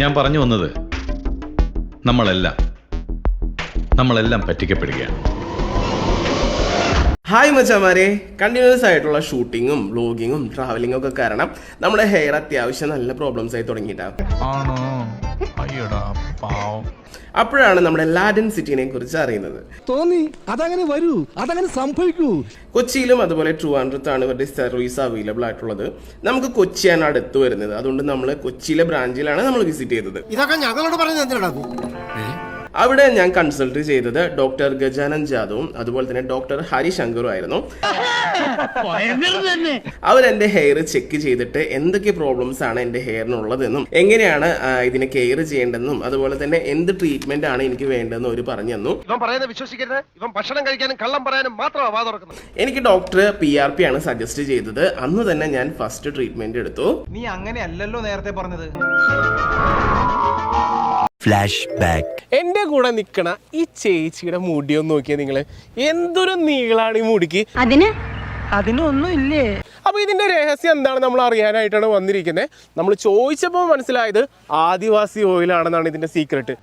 ഞാൻ പറഞ്ഞു വന്നത് നമ്മളെല്ലാം നമ്മളെല്ലാം പറ്റിക്കപ്പെടുകയാണ്. ഹായ് മച്ചാമാരെ കണ്ടിന്യൂസ് ആയിട്ടുള്ള ഷൂട്ടിങ്ങും വ്ലോഗിങ്ങും ട്രാവലിങ്ങും ഒക്കെ കാരണം നമ്മുടെ ഹെയർ അത്യാവശ്യം നല്ല പ്രോബ്ലംസ് ആയി തുടങ്ങിയിട്ടാണ് ആണോ? അയ്യടാ പാവം. അപ്പോഴാണ് നമ്മുടെ ലാഡൻ സിറ്റിനെ കുറിച്ച് അറിയുന്നത്. തോന്നി അതങ്ങനെ വരൂ അതങ്ങനെ സംഭവിക്കൂ. കൊച്ചിയിലും അതുപോലെ ട്രിവാൻഡ്രത്താണ് ഇവരുടെ സർവീസ് അവൈലബിൾ ആയിട്ടുള്ളത്. നമുക്ക് കൊച്ചിയാണ് അടുത്ത് വരുന്നത്. അതുകൊണ്ട് നമ്മൾ കൊച്ചിയിലെ ബ്രാഞ്ചിലാണ് നമ്മൾ വിസിറ്റ് ചെയ്തത്. ഇതൊക്കെ ഞങ്ങളോട് പറഞ്ഞു അവിടെ ഞാൻ കൺസൾട്ട് ചെയ്തത് ഡോക്ടർ ഗജാനൻ ജാദവും അതുപോലെ തന്നെ ഡോക്ടർ ഹരിശങ്കറും ആയിരുന്നു. അവരെന്റെ ഹെയർ ചെക്ക് ചെയ്തിട്ട് എന്തൊക്കെ പ്രോബ്ലംസ് ആണ് എന്റെ ഹെയറിനുള്ളതെന്നും എങ്ങനെയാണ് ഇതിന് കെയർ ചെയ്യേണ്ടതെന്നും അതുപോലെ തന്നെ എന്ത് ട്രീറ്റ്മെന്റ് ആണ് എനിക്ക് വേണ്ടതെന്നും അവർ പറഞ്ഞു തന്നു. ഇവൻ പറയുന്നത് വിശ്വസിക്കരുത്. ഇവൻ ഭക്ഷണം കഴിക്കാനും കള്ളം പറയാനും മാത്രമാണ് വാ എനിക്ക് ഡോക്ടർ പി ആർ പി ആണ് സജസ്റ്റ് ചെയ്തത്. അന്ന് തന്നെ ഞാൻ ഫസ്റ്റ് ട്രീറ്റ്മെന്റ് എടുത്തു. നീ അങ്ങനെയല്ലല്ലോ നേരത്തെ പറഞ്ഞത്. എന്റെ കൂടെ നിക്കണ ഈ ചേച്ചിയുടെ മുടി ഒന്ന് നോക്കിയാ നിങ്ങൾ. എന്തൊരു നീളാണ് ഈ മുടിക്ക്. അതിന്? അതിനൊന്നും ഇല്ലേ അപ്പൊ ഇതിന്റെ രഹസ്യം എന്താണ് നമ്മൾ അറിയാനായിട്ടാണ് വന്നിരിക്കുന്നത് നമ്മൾ ചോദിച്ചപ്പോൾ മനസ്സിലായത് ആദിവാസി ഓയിലാണെന്നാണ് ഇതിന്റെ സീക്രട്ട്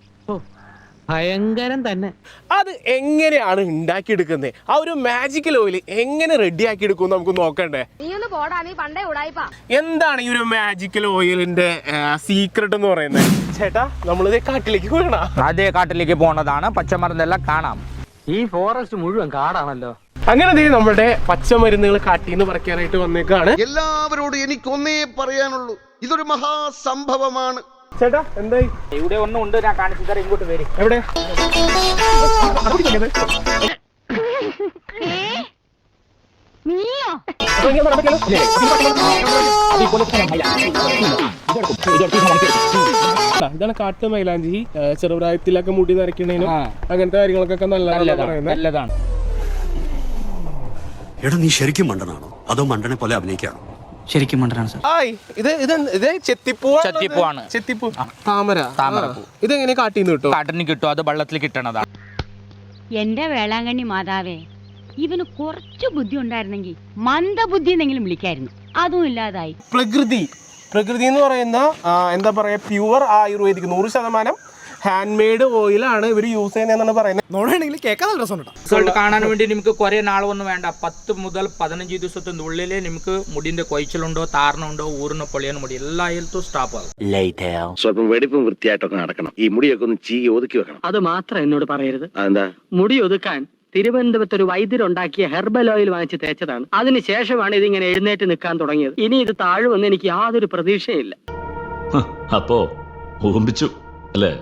ഭയങ്കരം തന്നെ. അത് എങ്ങനെയാണ് ഉണ്ടാക്കിയെടുക്കുന്നത് ആ ഒരു മാജിക്കൽ ഓയിൽ എങ്ങനെ റെഡിയാക്കി എടുക്കും നമുക്ക് നോക്കണ്ടേ? നീ ഒന്ന് പോടാ നീ പണ്ടേ ഉടായിപ്പാ. എന്താണ് ഈ ഒരു മാജിക്കൽ ഓയിലിന്റെ സീക്രട്ട് എന്ന് പറയുന്നത്? ചേട്ടാ നമ്മളിത് കാട്ടിലേക്ക് പോകണ? അതേ കാട്ടിലേക്ക് പോണതാണ്. പച്ചമരുന്നെല്ലാം കാണാം. ഈ ഫോറസ്റ്റ് മുഴുവൻ കാടാണല്ലോ. അങ്ങനെ ദേ നമ്മുടെ പച്ചമരുന്നുകൾ കാട്ടിന്ന് പറിക്കാനായിട്ട് വന്നേക്കാണ്. എല്ലാവരോടും എനിക്കൊന്നേ പറയാനുള്ളൂ. ഇതൊരു മഹാസംഭവമാണ്. ചേട്ടാ എന്തായി? ഇവിടെ ഒന്നും ഉണ്ട് ഞാൻ കാണിച്ചു തരാം ഇങ്ങോട്ട് വരും. എവിടെ? ഇതാണ് കാട്ടു മൈലാഞ്ചി ചെറുപ്രായത്തിലൊക്കെ മുടി നരയ്ക്കണേനും അങ്ങനത്തെ കാര്യങ്ങളൊക്കെ നല്ലതാണ് നല്ലതാണ് നല്ലതാണ്. എടാ നീ ശരിക്കും മണ്ടനാണോ? അതോ മണ്ടനെ പോലെ അഭിനയിക്കാണോ? ശരിക്കും മണ്ടനാണ് സാർ. ആയ് ഇത് ഇത് ഇത് ചെത്തിപ്പൂ ആണ്. ചെത്തിപ്പൂ താമര. താമരപ്പൂ. ആ. ഇതെങ്ങനെ കാട്ടിന്ന് കിട്ടും? കാട്ടിന് കിട്ടും. അത് വെള്ളത്തിൽ കിട്ടണതാണ് എന്റെ വേളാങ്കണ്ണി മാതാവേ ഇവന് കുറച്ച് ബുദ്ധി ഉണ്ടായിരുന്നെങ്കിൽ മന്ദബുദ്ധി എന്നെങ്കിലും വിളിക്കായിരുന്നു. അതും ഇല്ലാതായി. പ്രകൃതി. പ്രകൃതി എന്ന് പറയുന്ന ആ, എന്താ പറയാ പ്യുവർ ആയുർവേദിക് നൂറ് ശതമാനം ഹാൻഡ് മെയ്ഡ് ആണ് ഇവർ യൂസ് ചെയ്യുന്നതെന്നാണ് പറയുന്നത്. കേൾക്കാൻ നല്ല രസമുണ്ട് റിസൾട്ട് കാണാൻ വേണ്ടി നിങ്ങൾക്ക് കുറെ നാളൊന്നും വേണ്ട. പത്ത് മുതൽ പതിനഞ്ച് ദിവസത്തിന്റെ ഉള്ളിലെ നിങ്ങൾക്ക് മുടിന്റെ കൊയ്ച്ചിലുണ്ടോ താരണുണ്ടോ ഊറിനോ പൊളിയാൻ മുടി എല്ലാ സ്റ്റാപ്പ് സ്റ്റോപ്പ് ആകും. സ്വല്പം വെടിപ്പും വൃത്തിയായിട്ടൊക്കെ നടക്കണം. ഈ മുടിയൊക്കെ ഒന്ന് ചീ ഒതുക്കി വെക്കണം. അത് മാത്രം എന്നോട് പറയരുത്. എന്താ മുടി ഒതുക്കാൻ തിരുവനന്തപുരത്ത് ഒരു വൈദ്യരുണ്ടാക്കിയ ഹെർബൽ ഓയിൽ വാങ്ങിച്ച് തേച്ചതാണ്. അതിനുശേഷമാണ് ഇതിങ്ങനെ എഴുന്നേറ്റ് നിൽക്കാൻ തുടങ്ങിയത്. ഇനി ഇത് താഴുമെന്ന് എനിക്ക് യാതൊരു പ്രതീക്ഷയില്ല അപ്പോ ഓമ്പിച്ചു അല്ലേ?